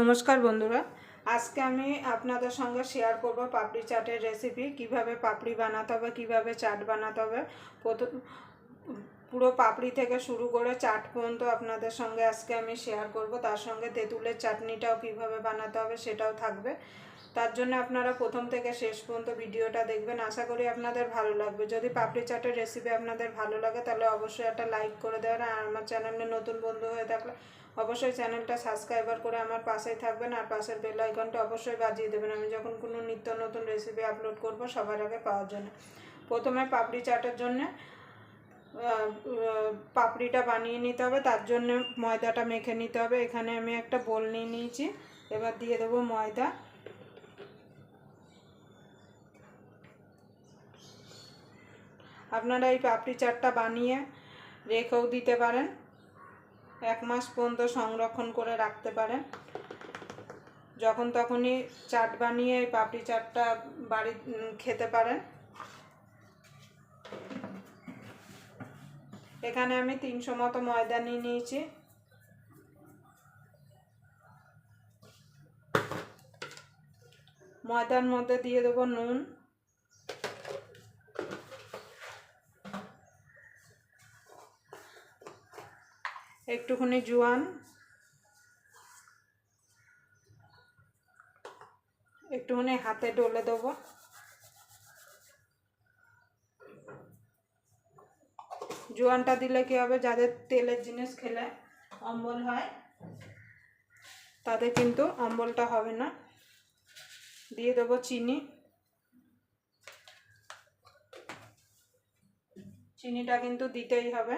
নমস্কার বন্ধুরা। আজকে আমি আপনাদের সঙ্গে শেয়ার করব পাপড়ি চাটের রেসিপি কীভাবে পাপড়ি বানাতে হবে, কীভাবে চাট বানাতে হবে। পুরো পাপড়ি থেকে শুরু করে চাট পর্যন্ত আপনাদের সঙ্গে আজকে আমি শেয়ার করব। তার সঙ্গে তেঁতুলের চাটনিটাও কীভাবে বানাতে হবে সেটাও থাকবে। তার জন্য আপনারা প্রথম থেকে শেষ পর্যন্ত ভিডিওটা দেখবেন। আশা করি আপনাদের ভালো লাগবে। যদি পাপড়ি চাটের রেসিপি আপনাদের ভালো লাগে, তাহলে অবশ্যই একটা লাইক করে দেবেন। আর আমার চ্যানেলে নতুন বন্ধু হয়ে থাকলে অবশ্যই চ্যানেলটা সাবস্ক্রাইবার করে আমার পাশেই থাকবেন। আর পাশের বেল আইকনটা অবশ্যই বাজিয়ে দেবেন। আমি যখন কোনো নিত্য নতুন রেসিপি আপলোড করব, সবার আগে পাওয়ার জন্য। প্রথমে পাপড়ি চাটের জন্য পাপড়িটা বানিয়ে নিতে হবে। তার জন্য ময়দাটা মেখে নিতে হবে। এখানে আমি একটা বোল নিয়ে নিয়েছি। এবার দিয়ে দেবো ময়দা। আপনারা এই পাপড়ি চাটটা বানিয়ে রেখেও দিতে পারেন। এক মাস পর্যন্ত সংরক্ষণ করে রাখতে পারেন। যখন তখনই চাট বানিয়ে এই পাপড়ি চাটটা বাড়ি খেতে পারেন। এখানে আমি তিনশো মতো ময়দা নিয়ে নিয়েছি। ময়দার মধ্যে দিয়ে দেবো নুন। একটুখানি জোয়ান। একটুখানি হাতে ডলে দেবো। জোয়ানটা দিলে কী হবে? যাদের তেলের জিনিস খেলে অম্বল হয়, তাদের কিন্তু অম্বলটা হবে না। দিয়ে দেবো চিনি। চিনিটা কিন্তু দিতেই হবে।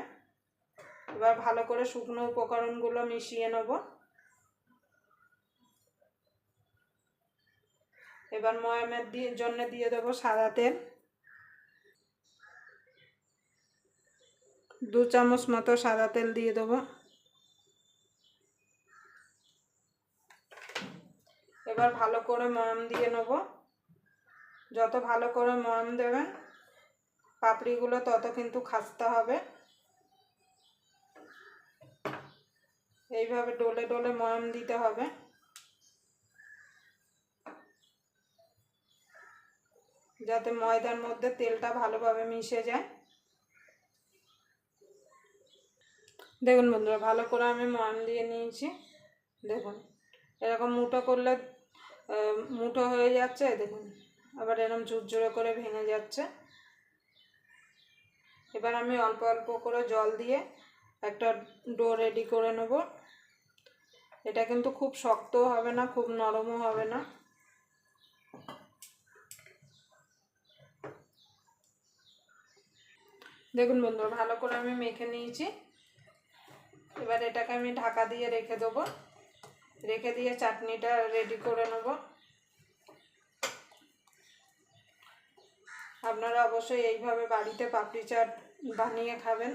এবার ভালো করে শুকনো উপকরণগুলো মিশিয়ে নেব। এবার ময়ামের দিয়ে জন্য দিয়ে দেবো সাদা তেল। দু চামচ মতো সাদা তেল দিয়ে দেবো। এবার ভালো করে ময়াম দিয়ে নেব। যত ভালো করে ময়াম দেবেন, পাপড়িগুলো তত কিন্তু খাসতে হবে। এইভাবে ডলে ডলে ময়াম দিতে হবে। যাতে ময়দার মধ্যে তেলটা ভালোভাবে মিশে যায়। দেখুন বন্ধুরা, ভালো করে আমি ময়াম দিয়ে নিয়েছি। দেখুন, এরকম মুঠো করলে মুঠো হয়ে যাচ্ছে, দেখুন। আবার এরকম ঝুরঝুরে করে ভেঙে যাচ্ছে। এবার আমি অল্প অল্প করে জল দিয়ে একটা ডো রেডি করে নেব। এটা কিন্তু খুব শক্তও হবে না, খুব নরমও হবে না। দেখুন বন্ধুরা, ভালো করে আমি মেখে নিয়েছি। এবার এটাকে আমি ঢাকা দিয়ে রেখে দেবো। রেখে দিয়ে চাটনিটা রেডি করে নেব। আপনারা অবশ্যই এইভাবে বাড়িতে পাপড়ি চাট বানিয়ে খাবেন।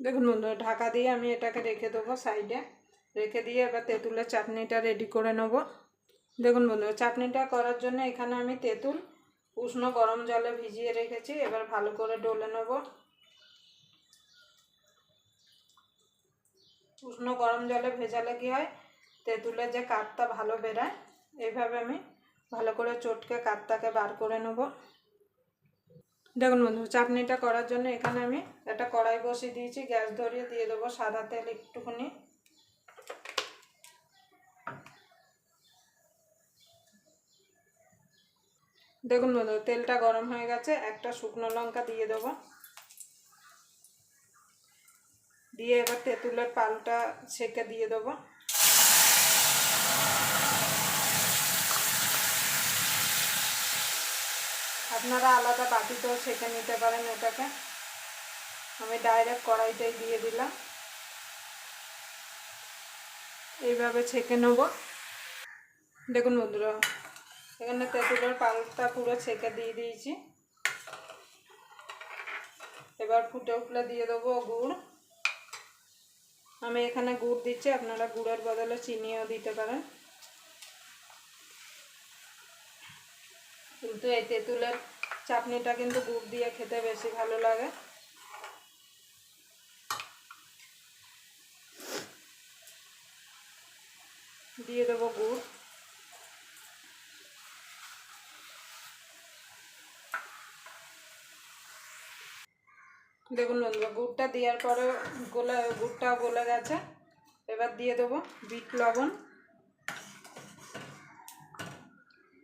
দেখুন বন্ধুরা ঢাকা দিয়ে আমি এটাকে রেখে দেবো সাইডে। রেখে দিয়ে এবার তেঁতুলের চাটনিটা রেডি করে নেব। দেখুন বন্ধুরা চাটনিটা করার জন্য এখানে আমি তেঁতুল উষ্ণ গরম জলে ভিজিয়ে রেখেছি। এবার ভালো করে ডলে নেব। উষ্ণ গরম জলে ভেজালে কি হয়, তেঁতুলের যে কাঠটা ভালো বেরায় এইভাবে আমি ভালো করে চটকে কাঠটাকে বার করে নেব। দেখুন বন্ধু, চাটনিটা করার জন্য এখানে আমি একটা কড়াই বসিয়ে দিয়েছি, গ্যাস ধরিয়ে দিয়ে দেবো সাদা তেল একটুখানি। দেখুন বন্ধু, তেলটা গরম হয়ে গেছে, একটা শুকনো লঙ্কা দিয়ে দেবো। দিয়ে এবার তেঁতুলের পালটা ছেঁকে দিয়ে দেবো। আপনারা আলাদা বাটিতেও ছেঁকে নিতে পারেন ওটাকে আমি ডাইরেক্ট কড়াইটাই দিয়ে দিলাম। এইভাবে ছেঁকে নেব। দেখুন বন্ধুরা, এখানে তেঁতুলের পালটা পুরো ছেঁকে দিয়ে দিয়েছি। এবার ফুটে উঠলে দিয়ে দেবো গুড়। আমি এখানে গুড় দিচ্ছি, আপনারা গুড়ের বদলে চিনিও দিতে পারেন। কিন্তু এই তেঁতুলের চাটনিটা কিন্তু গুড় দিয়ে খেতে বেশি ভালো লাগে। দিয়ে দেবো গুড়। দেখুন বন্ধুরা, গুড়টা দেওয়ার পরে গোলা, গুড়টাও গলে গেছে। এবার দিয়ে দেবো বিট লবণ।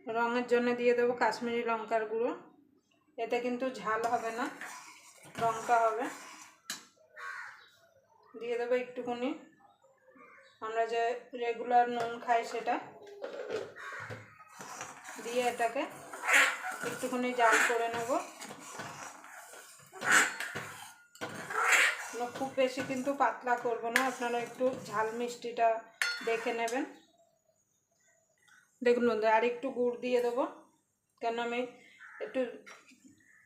রঙের জন্য দিয়ে দেবো কাশ্মীরি লঙ্কার গুঁড়ো। এতে কিন্তু ঝাল হবে না, লঙ্কা হবে। দিয়ে দেবো একটুখানি। আমরা যে রেগুলার নুন খাই সেটা। দিয়ে এটাকে একটুখানি জাল করে নেব। খুব বেশি কিন্তু পাতলা করব না, আপনারা একটু ঝাল মিষ্টিটা দেখে নেবেন। দেখুন বন্ধু আর একটু গুড় দিয়ে দেবো, কেন আমি একটু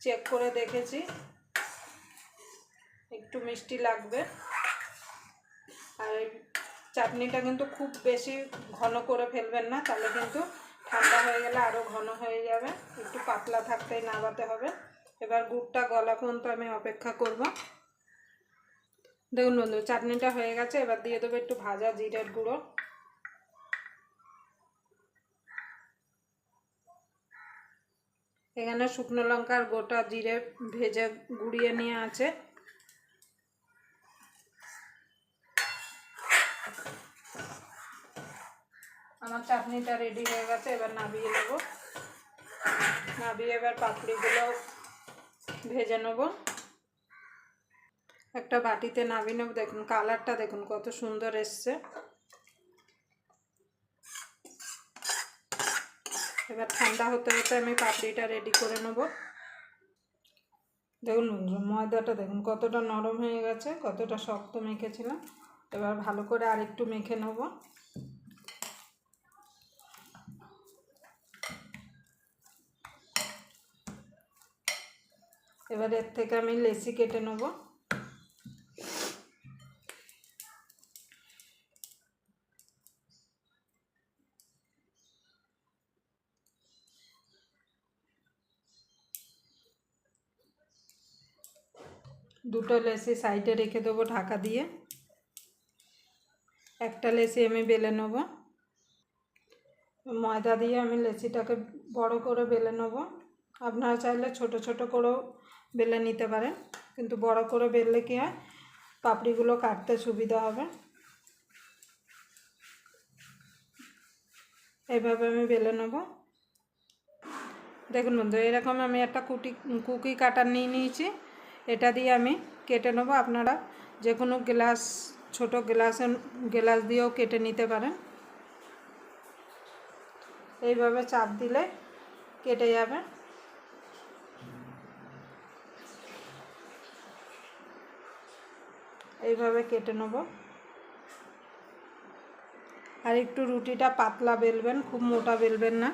চেক করে দেখেছি। একটু মিষ্টি লাগবে। আর চাটনিটা কিন্তু খুব বেশি ঘন করে ফেলবেন না, তাহলে কিন্তু ঠান্ডা হয়ে গেলে আরও ঘন হয়ে যাবে। একটু পাতলা থাকতেই নাবাতে হবে। এবার গুড়টা গলা পর্যন্ত আমি অপেক্ষা করব। দেখুন বন্ধু, চাটনিটা হয়ে গেছে, এবার দিয়ে দেবো একটু ভাজা জিরের গুঁড়ো। এখানে শুকনো লঙ্কার গোটা জিরে ভেজে গুঁড়িয়ে নিয়ে আছে। আমার চাটনিটা রেডি হয়ে গেছে, এবার নাবিয়ে নেব। নাবিয়ে এবার পাপড়িগুলো ভেজে নেব। একটা বাটিতে নাবিয়ে নেব। দেখুন কালারটা দেখুন, কত সুন্দর এসছে। এবার ঠান্ডা হতে হতে আমি পাপড়িটা রেডি করে নেব। দেখুন ময়দাটা দেখুন, কতটা নরম হয়ে গেছে, কতটা শক্ত মেখেছিলাম। এবার ভালো করে আরেকটু মেখে নেব। এবার এর থেকে আমি লেসি কেটে নেব। দুটো লেসি সাইডে রেখে দেবো ঢাকা দিয়ে। একটা লেসি আমি বেলে নেব। ময়দা দিয়ে আমি লেসিটাকে বড় করে বেলে নেব। আপনারা চাইলে ছোট ছোট করেও বেলে নিতে পারেন, কিন্তু বড় করে বেললে কি হয়, পাপড়িগুলো কাটতে সুবিধা হবে। এইভাবে আমি বেলে নেব। দেখুন বন্ধু, এরকম আমি একটা কুটি, কুকি কাটার নিয়ে নিয়েছি। এটা দিয়ে আমি কেটে নেব। আপনারা যে কোনো গ্লাস, ছোট গ্লাসের গ্লাস দিয়েও কেটে নিতে পারেন। এইভাবে চাপ দিলে কেটে যাবে। এইভাবে কেটে নেব। আর একটু রুটিটা পাতলা বেলবেন, খুব মোটা বেলবেন না।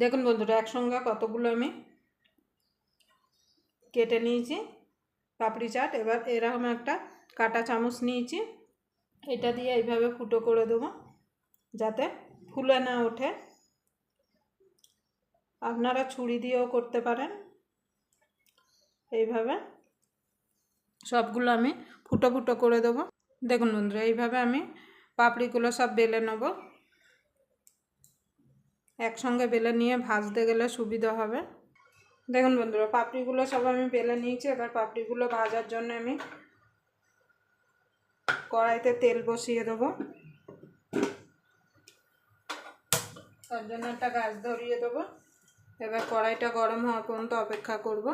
দেখুন বন্ধুরা, একসঙ্গে কতগুলো আমি কেটে নিয়েছি, পাপড়ি চাট। এবার এরকম একটা কাটা চামচ নিয়েছি। এটা দিয়ে এইভাবে ফুটো করে দেবো, যাতে ফুলে না ওঠে। আপনারা ছুরি দিয়েও করতে পারেন। এইভাবে সবগুলো আমি ফুটো ফুটো করে দেবো। দেখুন বন্ধুরা, এইভাবে আমি পাপড়িগুলো সব বেলে নেব। একসঙ্গে বেলে নিয়ে ভাজতে গেলে সুবিধা হবে। দেখুন বন্ধুরা, পাপড়িগুলো সব আমি বেলে নিয়েছি। এবার পাপড়িগুলো ভাজার জন্য আমি কড়াইতে তেল বসিয়ে দেবো। তার জন্য একটা গাছ ধরিয়ে দেবো। এবার কড়াইটা গরম হওয়া পর্যন্ত অপেক্ষা করব।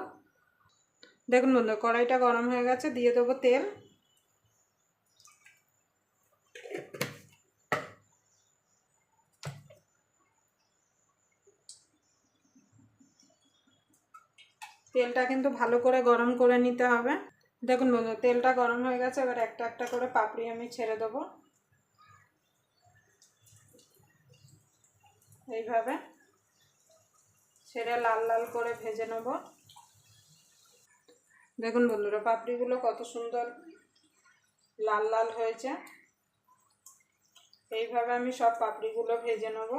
দেখুন বন্ধু কড়াইটা গরম হয়ে গেছে, দিয়ে দেবো তেল। তেলটা কিন্তু ভালো করে গরম করে নিতে হবে। দেখুন বন্ধু, তেলটা গরম হয়ে গেছে, এবার একটা একটা করে পাপড়ি আমি ছেড়ে দেবো। এইভাবে ছেড়ে লাল লাল করে ভেজে নেব। দেখুন বন্ধুরা, পাপড়িগুলো কত সুন্দর লাল লাল হয়েছে। এইভাবে আমি সব পাপড়িগুলো ভেজে নেব।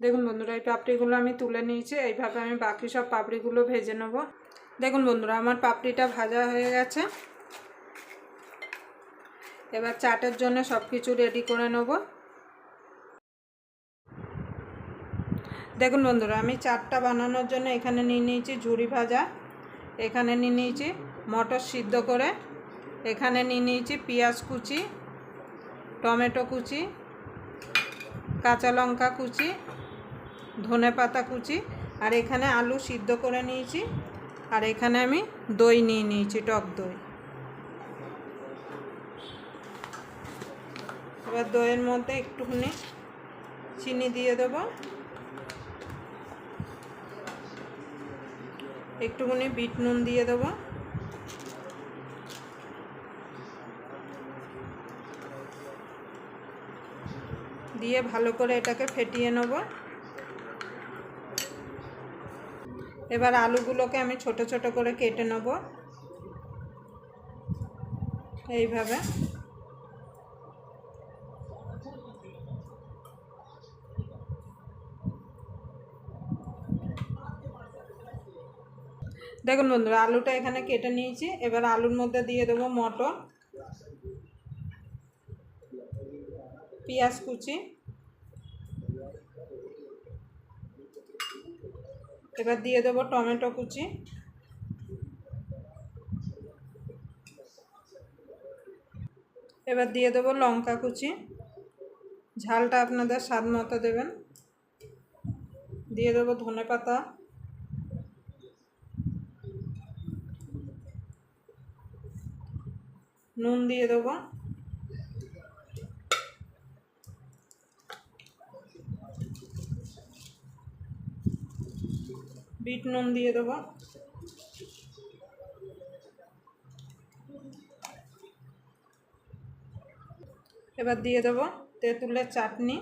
দেখুন বন্ধুরা, এই পাপড়িগুলো আমি তুলে নিয়েছি, এইভাবে আমি বাকি সব পাপড়িগুলো ভেজে নেব। দেখুন বন্ধুরা, আমার পাপড়িটা ভাজা হয়ে গেছে। এবার চাটের জন্য সব কিছু রেডি করে নেব। দেখুন বন্ধুরা, আমি চাটটা বানানোর জন্য এখানে নিয়ে নিয়েছি ঝুড়ি ভাজা, এখানে নিয়ে নিয়েছি মটর সিদ্ধ করে, এখানে নিয়ে নিয়েছি পেঁয়াজ কুচি, টমেটো কুচি, কাঁচা লঙ্কা কুচি ধনে পাতা কুচি, আর এখানে আলু সিদ্ধ করে নিয়েছি, আর এখানে আমি দই নিয়ে নিয়েছি, টক দই। এবার দইয়ের মধ্যে একটুখানি চিনি দিয়ে দেব। একটুখানি বিট নুন দিয়ে দেব। দিয়ে ভালো করে এটাকে ফেটিয়ে নেব। এবার আলুগুলোকে আমি ছোট ছোট করে কেটে নেব। এইভাবে। দেখুন বন্ধুরা, আলুটা এখানে কেটে নিয়েছি। এবার আলুর মধ্যে দিয়ে দেবো মটর, পেঁয়াজ কুচি। এবার দিয়ে দেবো টমেটো কুচি। এবার দিয়ে দেবো লঙ্কা কুচি। ঝালটা আপনাদের স্বাদ মতো দেবেন। দিয়ে দেবো ধনে পাতা। নুন দিয়ে দেবো। বিট নুন দিয়ে দেবো। এবার দিয়ে দেবো তেঁতুলের চাটনি।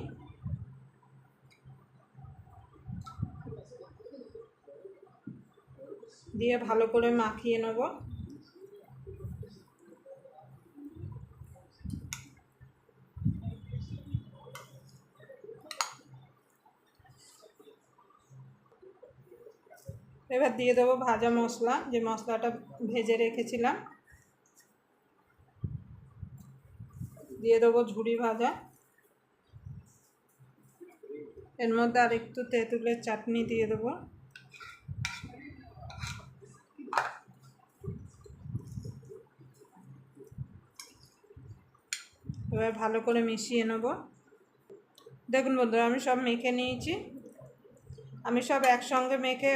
দিয়ে ভালো করে মাখিয়ে নেব। এবার দিয়ে দেবো ভাজা মশলা, যে মশলাটা ভেজে রেখেছিলাম। দিয়ে দেবো ঝুড়ি ভাজা। এর মধ্যে আর একটু তেঁতুলের চাটনি দিয়ে দেবো। এবার ভালো করে মিশিয়ে নেব। দেখুন বন্ধুরা, আমি সব মেখে নিয়েছি। আমি সব একসঙ্গে মেখে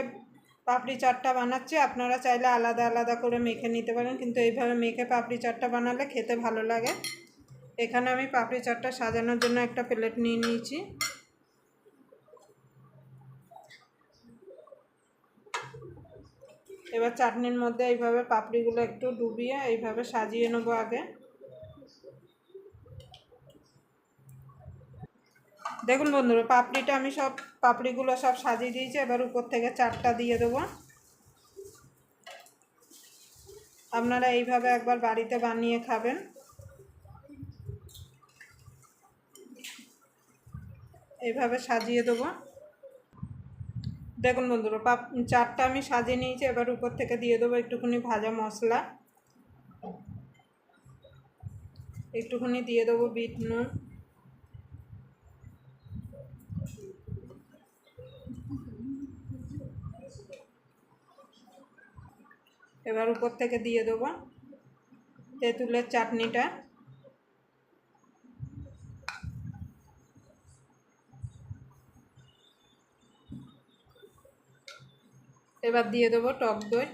পাপড়ি চাটটা বানাচ্ছি। আপনারা চাইলে আলাদা আলাদা করে মেখে নিতে পারেন, কিন্তু এইভাবে মেখে পাপড়ি চাটটা বানালে খেতে ভালো লাগে। এখানে আমি পাপড়ি চাটটা সাজানোর জন্য একটা প্লেট নিয়ে নিয়েছি। এবার চাটনির মধ্যে এইভাবে পাপড়িগুলো একটু ডুবিয়ে এইভাবে সাজিয়ে নেব আগে। দেখুন বন্ধুরা, পাপড়িটা আমি সব পাপড়িগুলো সব সাজিয়ে দিয়েছি, এবার উপর থেকে চারটা দিয়ে দেবো। আপনারা এইভাবে একবার বাড়িতে বানিয়ে খাবেন। এইভাবে সাজিয়ে দেবো। দেখুন বন্ধুরা, পাপ, চারটা আমি সাজিয়ে নিয়েছি, এবার উপর থেকে দিয়ে দেবো একটুখানি ভাজা মশলা। একটুখানি দিয়ে দেবো বিট নুন। এবার উপর থেকে দিয়ে দেবো তেঁতুলের চাটনিটা। এবার দিয়ে দেবো টক দই।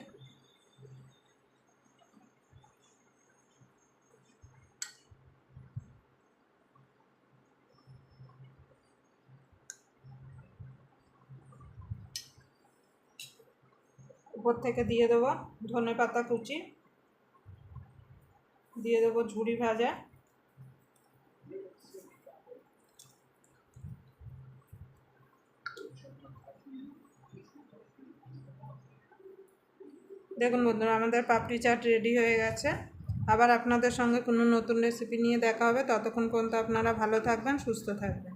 উপর থেকে দিয়ে দেবো ধনে পাতা কুচি। দিয়ে দেবো ঝুড়ি ভাজা। দেখুন বন্ধুরা, আমাদের পাপড়ি চাট রেডি হয়ে গেছে। আবার আপনাদের সঙ্গে কোনো নতুন রেসিপি নিয়ে দেখা হবে। ততক্ষণ পর্যন্ত আপনারা ভালো থাকবেন, সুস্থ থাকবেন।